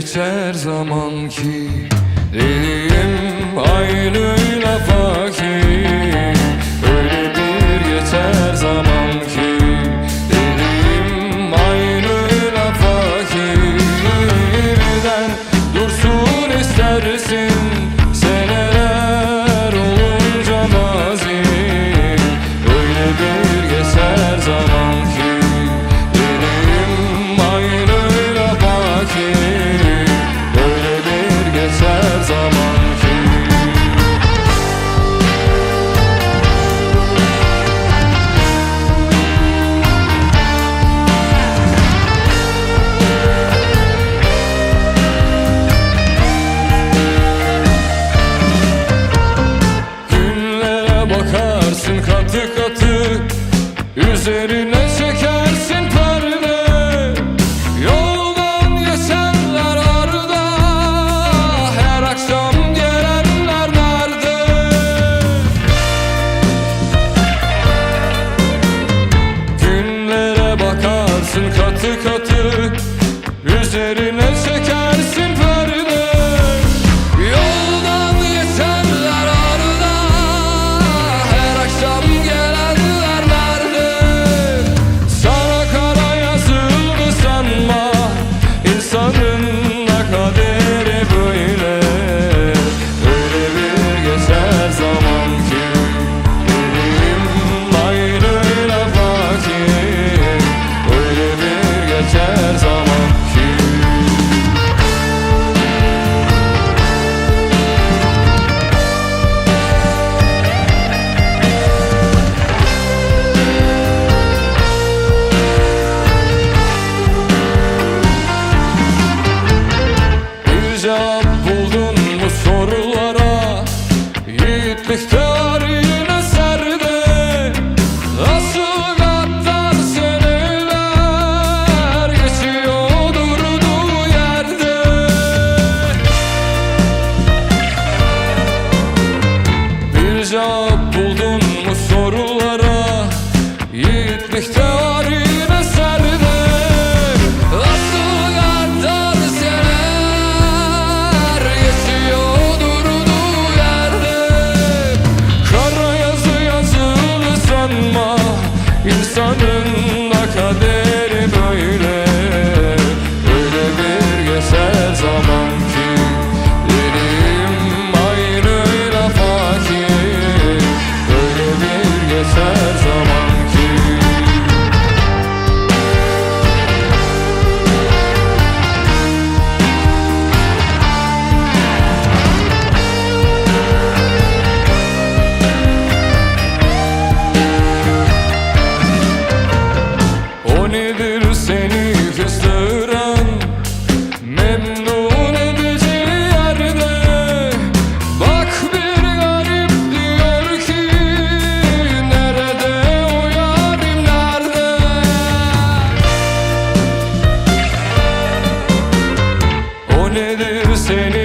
Geçer zaman ki Dediğim aynı lafa Üzerine Miktarına serdi Asıl kattan seneler Geçiyor durduğu yerde. Bir cevap buldun mu sorulara? Yiğit miktar seni fıstıran Memnun edici yerde. Bak bir garip diyor ki Nerede o nerede? O nedir seni